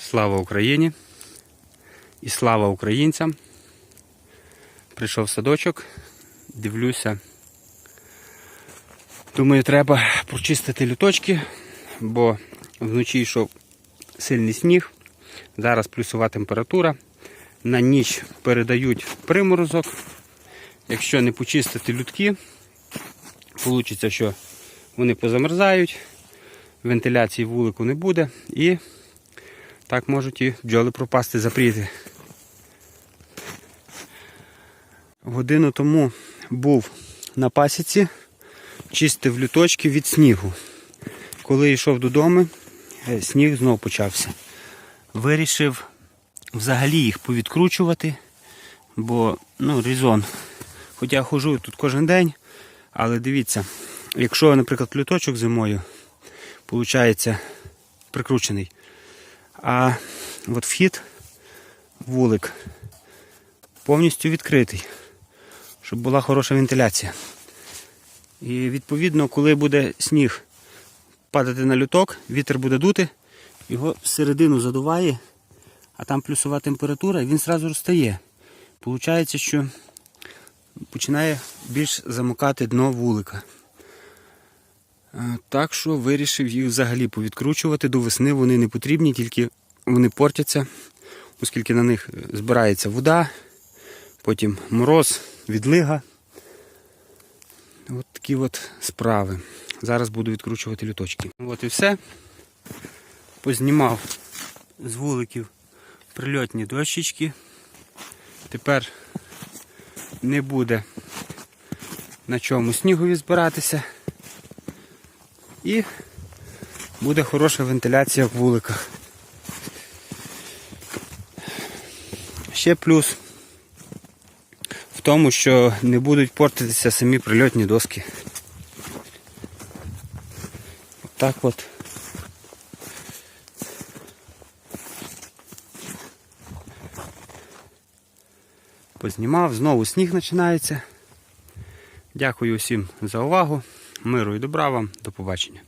Слава Україні і слава українцям. Прийшов садочок, дивлюся. Думаю, треба прочистити люточки, бо вночі йшов сильний сніг. Зараз плюсова температура. На ніч передають приморозок. Якщо не почистити лютки, вийде, що вони позамерзають, вентиляції вулику не буде і так можуть і бджоли пропасти, запріти. Годину тому був на пасіці, чистив люточки від снігу. Коли йшов додому, е, сніг знов почався. Вирішив взагалі їх повідкручувати, бо ну, резон. Хоча я ходжу тут кожен день, але дивіться, якщо, наприклад, люточок зимою, виходить прикручений, а от вхід, вулик, повністю відкритий, щоб була хороша вентиляція. І відповідно, коли буде сніг падати на люток, вітер буде дути, його всередину задуває, а там плюсова температура, і він одразу розтає. Получається, що починає більш замокати дно вулика. Е, Так що вирішив їх взагалі повідкручувати. До весни вони не потрібні, тільки вони портяться, оскільки на них збирається вода, потім мороз, відлига. От такі от справи. Зараз буду відкручувати люточки. От і все. Познімав з вуликів прильотні дощечки. Тепер не буде на чому снігові збиратися. І буде хороша вентиляція в вуликах. Ще плюс в тому, що не будуть портитися самі прильотні доски. Так от. Познімав, знову сніг починається. Дякую всім за увагу. Миру і добра вам. До побачення.